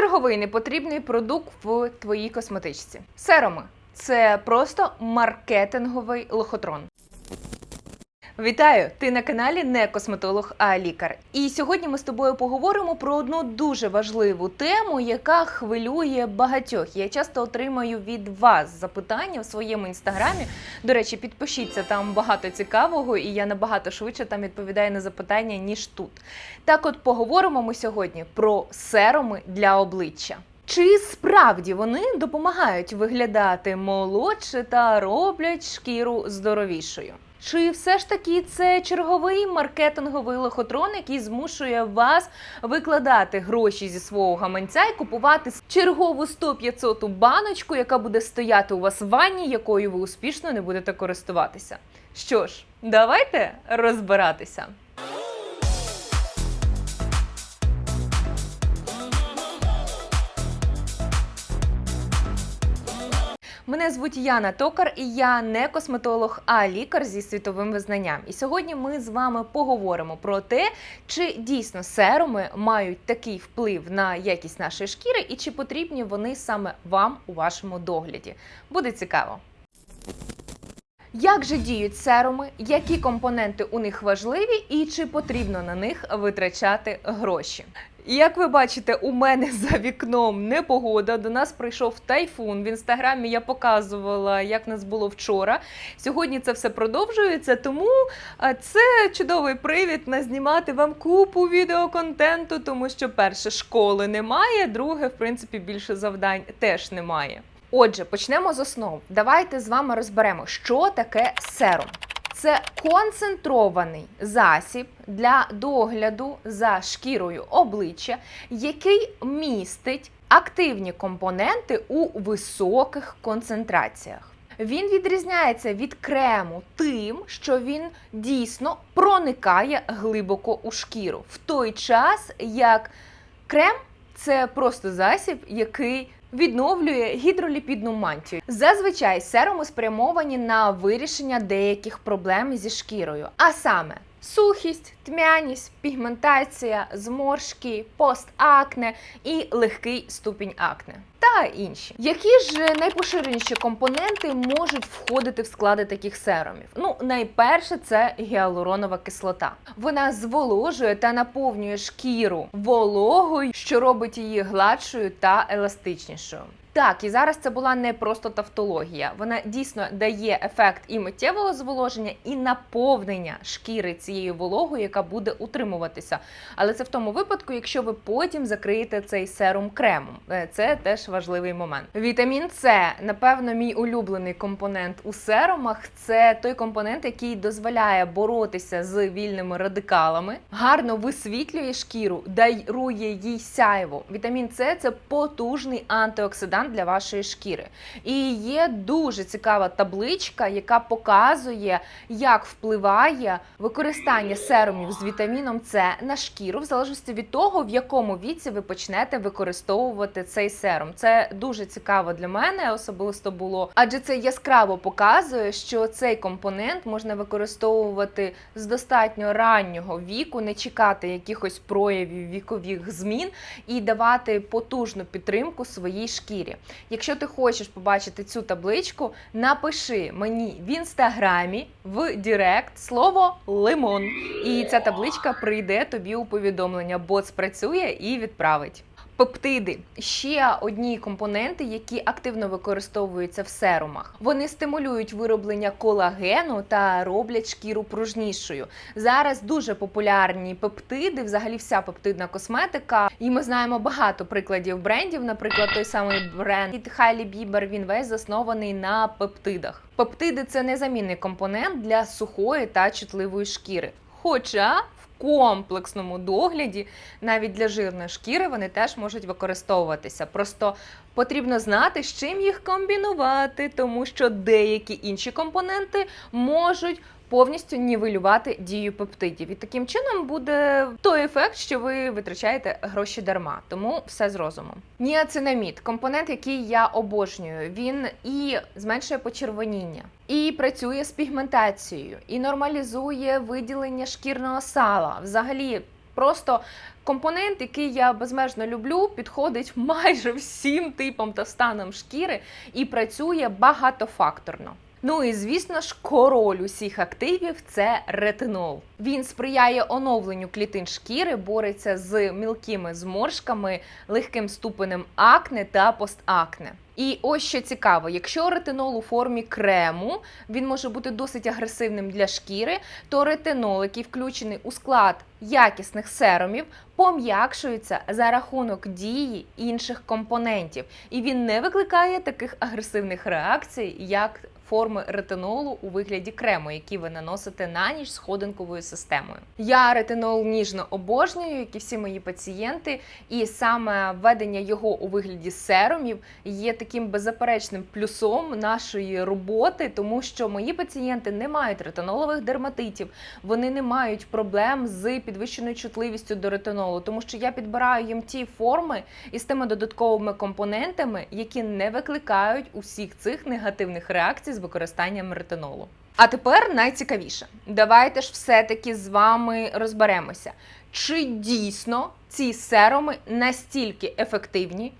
Черговий непотрібний продукт в твоїй косметичці. Серуми це просто маркетинговий лохотрон. Вітаю! Ти на каналі не косметолог, а лікар. І сьогодні ми з тобою поговоримо про одну дуже важливу тему, яка хвилює багатьох. Я часто отримаю від вас запитання в своєму інстаграмі. До речі, підпишіться там багато цікавого, і я набагато швидше там відповідаю на запитання ніж тут. Так, от поговоримо ми сьогодні про серуми для обличчя. Чи справді вони допомагають виглядати молодше та роблять шкіру здоровішою? Чи все ж таки це черговий маркетинговий лохотрон, який змушує вас викладати гроші зі свого гаманця і купувати чергову 100-500 баночку, яка буде стояти у вас в ванні, якою ви успішно не будете користуватися? Що ж, давайте розбиратися. Мене звуть Яна Токар, і я не косметолог, а лікар зі світовим визнанням. І сьогодні ми з вами поговоримо про те, чи дійсно серуми мають такий вплив на якість нашої шкіри, і чи потрібні вони саме вам у вашому догляді. Буде цікаво. Як же діють серуми, які компоненти у них важливі, і чи потрібно на них витрачати гроші? Як ви бачите, у мене за вікном непогода. До нас прийшов тайфун. В інстаграмі я показувала, як нас було вчора. Сьогодні це все продовжується, тому це чудовий привід на знімати вам купу відеоконтенту, тому що перше школи немає, друге, в принципі, більше завдань теж немає. Отже, почнемо з основ. Давайте з вами розберемо, що таке серум. Це концентрований засіб для догляду за шкірою обличчя, який містить активні компоненти у високих концентраціях. Він відрізняється від крему тим, що він дійсно проникає глибоко у шкіру, в той час як крем це просто засіб, який відновлює гідроліпідну мантію. Зазвичай серуми спрямовані на вирішення деяких проблем зі шкірою, а саме сухість, тьмяність, пігментація, зморшки, постакне і легкий ступінь акне. Та інші. Які ж найпоширеніші компоненти можуть входити в склади таких серумів? Ну, найперше, це гіалуронова кислота. Вона зволожує та наповнює шкіру вологою, що робить її гладшою та еластичнішою. Так, і зараз це була не просто тавтологія. Вона дійсно дає ефект і миттєвого зволоження, і наповнення шкіри цією вологою, яка буде утримуватися. Але це в тому випадку, якщо ви потім закриєте цей серум кремом. Е, Це теж важливий момент. Вітамін С, напевно, мій улюблений компонент у серумах. Це той компонент, який дозволяє боротися з вільними радикалами, гарно висвітлює шкіру, дарує їй сяйво. Вітамін С це потужний антиоксидант для вашої шкіри. І є дуже цікава табличка, яка показує, як впливає використання серумів з вітаміном С на шкіру, в залежності від того, в якому віці ви почнете використовувати цей серум. Це дуже цікаво для мене, особисто було, адже це яскраво показує, що цей компонент можна використовувати з достатньо раннього віку, не чекати якихось проявів вікових змін і давати потужну підтримку своїй шкірі. Якщо ти хочеш побачити цю табличку, напиши мені в інстаграмі в Директ слово лимон. І ця табличка прийде тобі у повідомлення, бот спрацює і відправить. Пептиди ще одні компоненти, які активно використовуються в серумах. Вони стимулюють вироблення колагену та роблять шкіру пружнішою. Зараз дуже популярні пептиди, взагалі вся пептидна косметика. І ми знаємо багато прикладів брендів. Наприклад, той самий бренд Hailey Bieber, він весь заснований на пептидах. Пептиди це незамінний компонент для сухої та чутливої шкіри. Хоча комплексному догляді навіть для жирної шкіри вони теж можуть використовуватися. Просто потрібно знати, з чим їх комбінувати, тому що деякі інші компоненти можуть повністю нівелювати дію пептидів. І таким чином буде той ефект, що ви витрачаєте гроші дарма. Тому все з розумом. Ніацинамід компонент, який я обожнюю. Він і зменшує почервоніння, і працює з пігментацією, і нормалізує виділення шкірного сала. Взагалі Просто компонент, який я безмежно люблю, підходить майже всім типам та станам шкіри і працює багатофакторно. Ну і звісно ж, король усіх активів це ретинол. Він сприяє оновленню клітин шкіри, бореться з мілкими зморшками, легким ступенем акне та постакне. І ось що цікаво, якщо ретинол у формі крему, він може бути досить агресивним для шкіри, то ретинол, який включений у склад якісних серумів, пом'якшується за рахунок дії інших компонентів, і він не викликає таких агресивних реакцій, як форми ретинолу у вигляді крему, які ви наносите на ніч сходинковою системою. Я ретинол ніжно обожнюю, як і всі мої пацієнти, і саме введення його у вигляді серумів є таким беззаперечним плюсом нашої роботи, тому що мої пацієнти не мають ретинолових дерматитів, вони не мають проблем з підвищеною чутливістю до ретинолу, тому що я підбираю їм ті форми із тими додатковими компонентами, які не викликають усіх цих негативних реакцій з використанням ретинолу. А тепер найцікавіше. Давайте ж все-таки з вами розберемося, чи дійсно ці серуми настільки ефективні,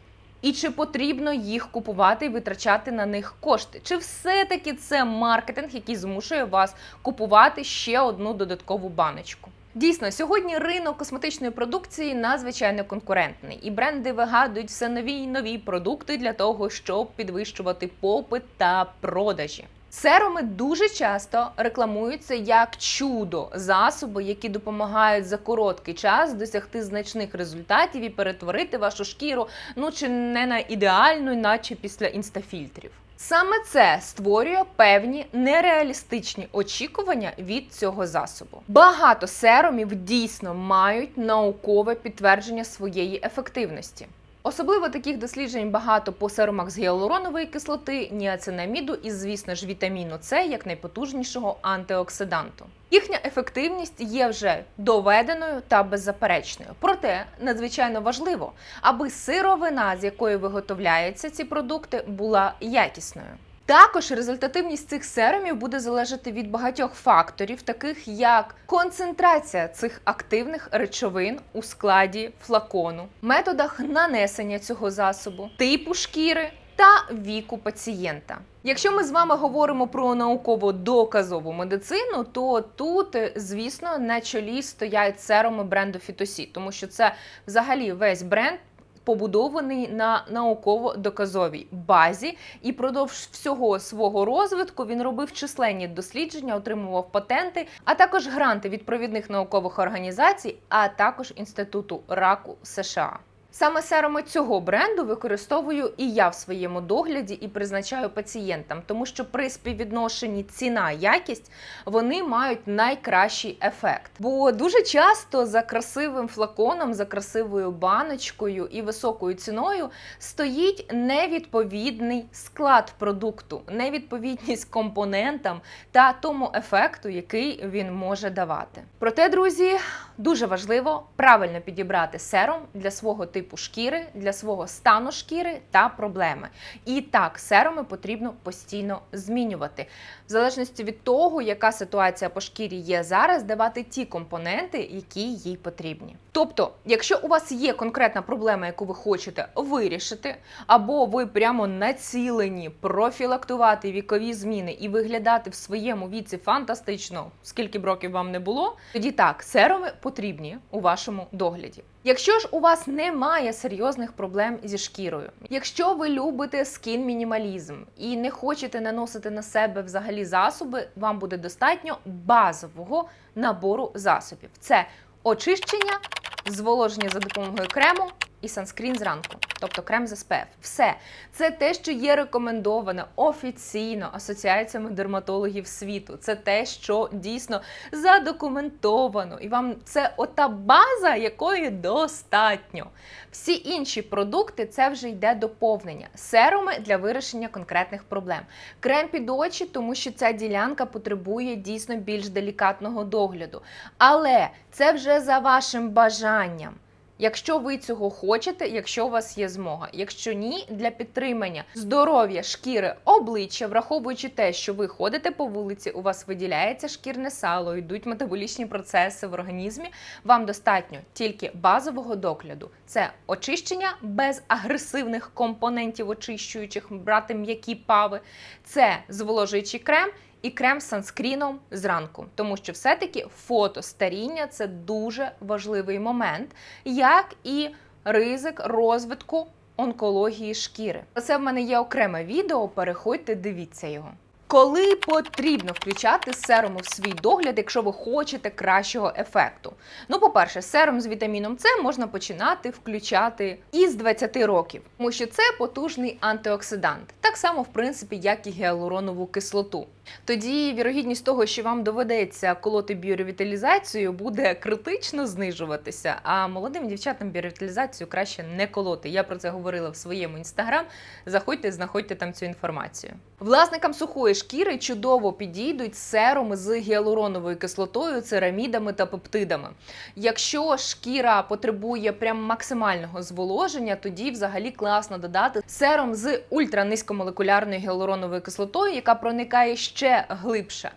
і чи потрібно їх купувати і витрачати на них кошти? Чи все-таки це маркетинг, який змушує вас купувати ще одну додаткову баночку? Дійсно, сьогодні ринок косметичної продукції надзвичайно конкурентний, і бренди вигадують все нові й нові продукти для того, щоб підвищувати попит та продажі. Серуми дуже часто рекламуються як чудо засоби, які допомагають за короткий час досягти значних результатів і перетворити вашу шкіру, ну чи не на ідеальну, наче після інстафільтрів. Саме це створює певні нереалістичні очікування від цього засобу. Багато серумів дійсно мають наукове підтвердження своєї ефективності. Особливо таких досліджень багато по серумах з гіалуронової кислоти, ніацинаміду і, звісно ж, вітаміну С як найпотужнішого антиоксиданту. Їхня ефективність є вже доведеною та беззаперечною. Проте надзвичайно важливо, аби сировина, з якої виготовляються ці продукти, була якісною. Також результативність цих серумів буде залежати від багатьох факторів, таких як концентрація цих активних речовин у складі флакону, методах нанесення цього засобу, типу шкіри та віку пацієнта. Якщо ми з вами говоримо про науково доказову медицину, то тут, звісно, на чолі стоять серуми бренду Фітосі, тому що це взагалі весь бренд побудований на науково-доказовій базі, і продовж всього свого розвитку він робив численні дослідження, отримував патенти, а також гранти від провідних наукових організацій, а також інституту раку США. Саме серуми цього бренду використовую і я в своєму догляді і призначаю пацієнтам, тому що при співвідношенні ціна якість вони мають найкращий ефект. Бо дуже часто за красивим флаконом, за красивою баночкою і високою ціною стоїть невідповідний склад продукту, невідповідність компонентам та тому ефекту, який він може давати. Проте, друзі, дуже важливо правильно підібрати серум для свого типу шкіри, для свого стану шкіри та проблеми. І так, серуми потрібно постійно змінювати. В залежності від того, яка ситуація по шкірі є зараз, давати ті компоненти, які їй потрібні. Тобто, якщо у вас є конкретна проблема, яку ви хочете вирішити, або ви прямо націлені профілактувати вікові зміни і виглядати в своєму віці фантастично, скільки б років вам не було, тоді так, серуми потрібні у вашому догляді. Якщо ж у вас немає серйозних проблем зі шкірою, якщо ви любите скін мінімалізм і не хочете наносити на себе взагалі засоби, вам буде достатньо базового набору засобів: це очищення, зволоження за допомогою крему і санскрін зранку, тобто крем з SPF. Все це те, що є рекомендоване офіційно асоціаціями дерматологів світу. Це те, що дійсно задокументовано, і вам це ота база, якої достатньо. Всі інші продукти це вже йде доповнення, серуми для вирішення конкретних проблем. Крем під очі, тому що ця ділянка потребує дійсно більш делікатного догляду. Але це вже за вашим бажанням. Якщо ви цього хочете, якщо у вас є змога. Якщо ні, для підтримання здоров'я шкіри обличчя, враховуючи те, що ви ходите по вулиці, у вас виділяється шкірне сало, йдуть метаболічні процеси в організмі. Вам достатньо тільки базового догляду. Це очищення без агресивних компонентів очищуючих, брати м'які пави, це зволожуючий крем. І крем з санскріном зранку, тому що все-таки фотостаріння це дуже важливий момент, як і ризик розвитку онкології шкіри. Це в мене є окреме відео. Переходьте, дивіться його. Коли потрібно включати серум в свій догляд, якщо ви хочете кращого ефекту? Ну, по-перше, серум з вітаміном С можна починати включати із 20 років, тому що це потужний антиоксидант, так само, в принципі, як і гіалуронову кислоту. Тоді вірогідність того, що вам доведеться колоти біоревіталізацію, буде критично знижуватися. А молодим дівчатам біоревіталізацію краще не колоти. Я про це говорила в своєму інстаграм. Заходьте, знаходьте там цю інформацію. Власникам сухої шкіри чудово підійдуть серуми з гіалуроновою кислотою, церамідами та пептидами. Якщо шкіра потребує прям максимального зволоження, тоді взагалі класно додати серум з ультранизькомолекулярною гіалуроновою кислотою, яка проникає ще глибше.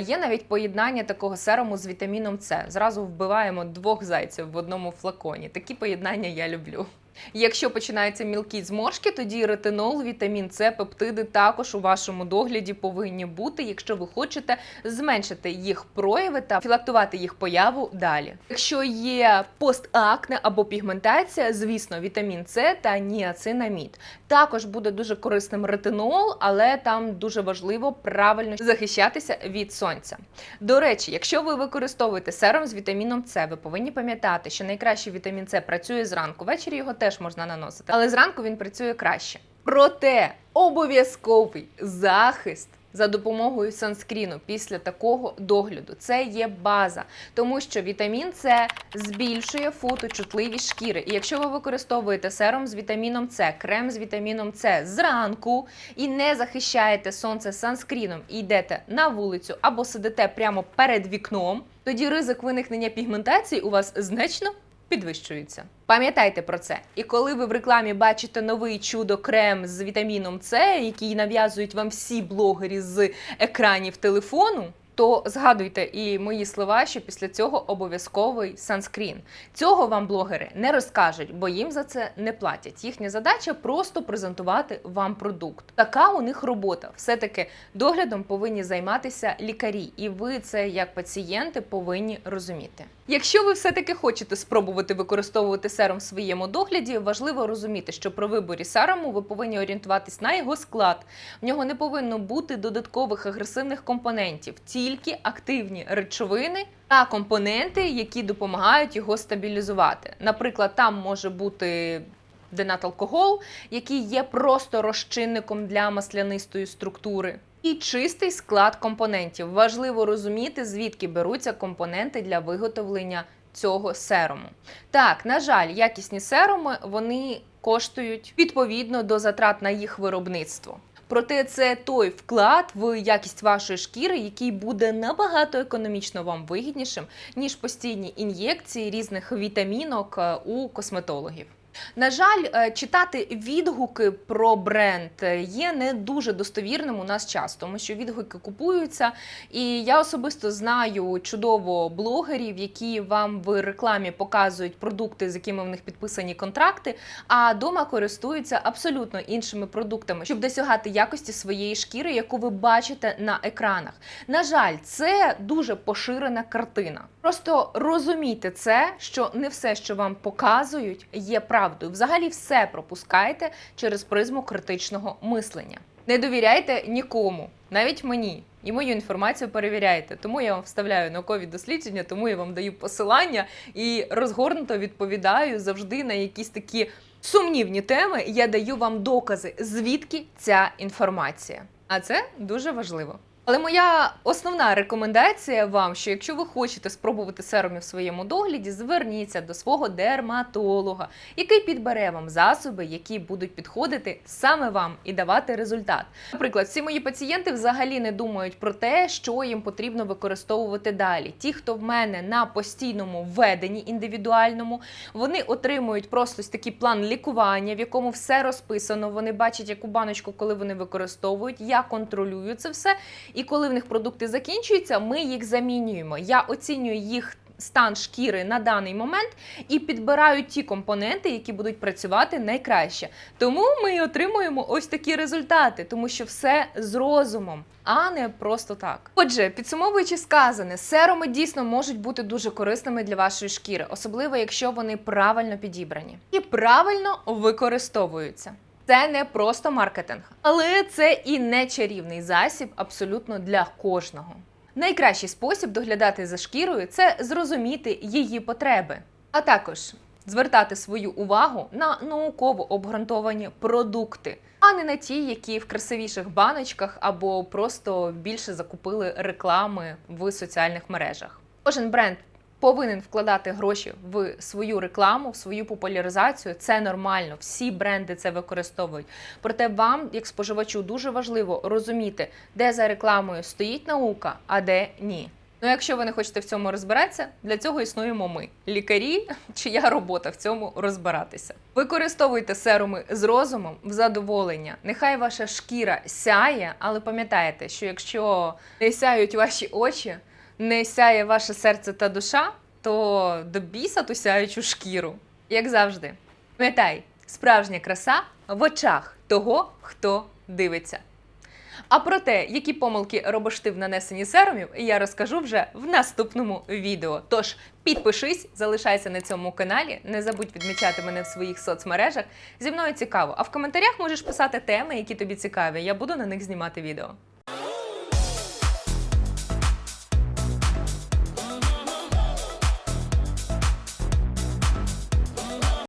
Є навіть поєднання такого серуму з вітаміном С. Зразу вбиваємо двох зайців в одному флаконі. Такі поєднання я люблю. Якщо починаються мілкі зморшки, тоді ретинол, вітамін С, пептиди також у вашому догляді повинні бути, якщо ви хочете зменшити їх прояви та філактувати їх появу далі. Якщо є постакне або пігментація, звісно, вітамін С та ніацинамід. Також буде дуже корисним ретинол, але там дуже важливо правильно захищатися від сонця. До речі, якщо ви використовуєте серум з вітаміном С, ви повинні пам'ятати, що найкращий вітамін С працює зранку. Ввечері його теж можна наносити, але зранку він працює краще. Проте обов'язковий захист. За допомогою санскріну після такого догляду це є база, тому що вітамін С збільшує фоточутливість шкіри. І якщо ви використовуєте серум з вітаміном С, крем з вітаміном С зранку і не захищаєте сонце санскріном і йдете на вулицю або сидите прямо перед вікном, тоді ризик виникнення пігментації у вас значно підвищується. Пам'ятайте про це. І коли ви в рекламі бачите новий чудо крем з вітаміном С, який нав'язують вам всі блогері з екранів телефону. То згадуйте і мої слова, що після цього обов'язковий санскрін. Цього вам блогери не розкажуть, бо їм за це не платять. Їхня задача просто презентувати вам продукт. Така у них робота. Все-таки доглядом повинні займатися лікарі, і ви це як пацієнти повинні розуміти. Якщо ви все-таки хочете спробувати використовувати серум в своєму догляді, важливо розуміти, що при виборі серуму ви повинні орієнтуватись на його склад. В нього не повинно бути додаткових агресивних компонентів, тільки активні речовини та компоненти, які допомагають його стабілізувати. Наприклад, там може бути денаталкогол, який є просто розчинником для маслянистої структури. І чистий склад компонентів. Важливо розуміти, звідки беруться компоненти для виготовлення цього серуму. Так, на жаль, якісні серуми вони коштують відповідно до затрат на їх виробництво. Проте це той вклад в якість вашої шкіри, який буде набагато економічно вам вигіднішим, ніж постійні ін'єкції різних вітамінок е, у косметологів. На жаль, е, читати відгуки про бренд є не дуже достовірним у нас час, тому що відгуки купуються. І я особисто знаю чудово блогерів, які вам в рекламі показують продукти, з якими в них підписані контракти, а дома користуються абсолютно іншими продуктами, щоб досягати якості своєї шкіри, яку ви бачите на екранах. На жаль, це дуже поширена картина. Просто розумійте це, що не все, що вам показують, є правдою. Взагалі, все пропускайте через призму критичного мислення. Не довіряйте нікому, навіть мені. І мою інформацію перевіряйте. Тому я вам вставляю наукові дослідження, тому я вам даю посилання і розгорнуто відповідаю завжди на якісь такі сумнівні теми. Я даю вам докази, звідки ця інформація. А це дуже важливо. Але моя основна рекомендація вам, що якщо ви хочете спробувати серумів в своєму догляді, зверніться до свого дерматолога, який підбере вам засоби, які будуть підходити саме вам і давати результат. Наприклад, всі мої пацієнти взагалі не думають про те, що їм потрібно використовувати далі. Ті, хто в мене на постійному введенні індивідуальному, вони отримують просто такий план лікування, в якому все розписано. Вони бачать, яку баночку, коли вони використовують. Я контролюю це все. І коли в них продукти закінчуються, ми їх замінюємо. Я оцінюю їх. Стан шкіри на даний момент і підбираю ті компоненти, які будуть працювати найкраще. Тому ми і отримуємо ось такі результати, тому що все з розумом, а не просто так. Отже, підсумовуючи сказане, серуми дійсно можуть бути дуже корисними для вашої шкіри, особливо якщо вони правильно підібрані і правильно використовуються. Це не просто маркетинг, але це і не чарівний засіб абсолютно для кожного. Найкращий спосіб доглядати за шкірою це зрозуміти її потреби, а також звертати свою увагу на науково обґрунтовані продукти, а не на ті, які в красивіших баночках або просто більше закупили реклами в соціальних мережах. Кожен бренд повинен вкладати гроші в свою рекламу, в свою популяризацію. Це нормально. Всі бренди це використовують. Проте вам, як споживачу, дуже важливо розуміти, де за рекламою стоїть наука, а де ні. Ну, якщо ви не хочете в цьому розбиратися, для цього існуємо ми, лікарі, чия робота в цьому розбиратися. Використовуйте серуми з розумом в задоволення. Нехай ваша шкіра сяє, але пам'ятайте, що якщо не сяють ваші очі, не сяє ваше серце та душа, то до біса ту сяючу шкіру. Як завжди, пам'ятай, справжня краса в очах того, хто дивиться. А про те, які помилки робиш ти в нанесенні серумів, я розкажу вже в наступному відео. Тож підпишись, залишайся на цьому каналі, не забудь відмічати мене в своїх соцмережах. Зі мною цікаво. А в коментарях можеш писати теми, які тобі цікаві. Я буду на них знімати відео.